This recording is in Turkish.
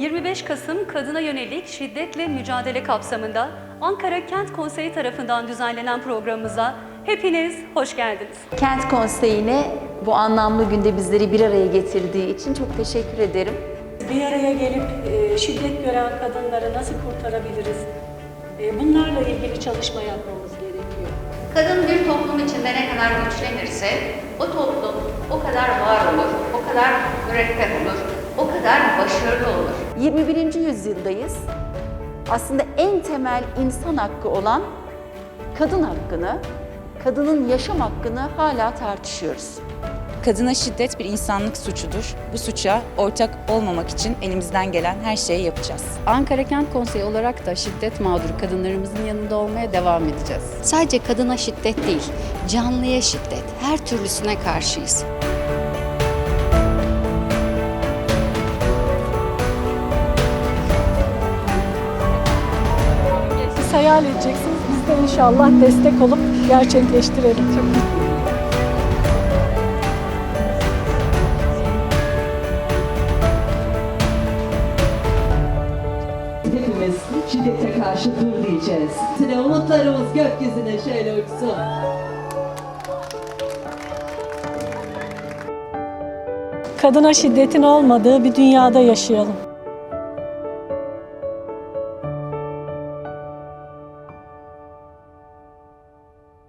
25 Kasım Kadına Yönelik Şiddetle Mücadele kapsamında Ankara Kent Konseyi tarafından düzenlenen programımıza hepiniz hoş geldiniz. Kent Konseyi'ne bu anlamlı günde bizleri bir araya getirdiği için çok teşekkür ederim. Bir araya gelip e, şiddet gören kadınları nasıl kurtarabiliriz? E, bunlarla ilgili çalışma yapmamız gerekiyor. Kadın bir toplum içinde ne kadar güçlenirse o toplum o kadar var olur, o kadar mürekkep olur, kadar başarılı olur. 21. yüzyıldayız. Aslında en temel insan hakkı olan kadın hakkını, kadının yaşam hakkını hala tartışıyoruz. Kadına şiddet bir insanlık suçudur. Bu suça ortak olmamak için elimizden gelen her şeyi yapacağız. Ankara Kent Konseyi olarak da şiddet mağduru kadınlarımızın yanında olmaya devam edeceğiz. Sadece kadına şiddet değil, canlıya şiddet, her türlüsüne karşıyız. Siz hayal edeceksiniz, biz de inşallah destek olup gerçekleştirelim. Çok Hepimiz şiddete karşı dur diyeceğiz. Sine umutlarımız gökyüzüne şöyle uçsun. Kadına şiddetin olmadığı bir dünyada yaşayalım.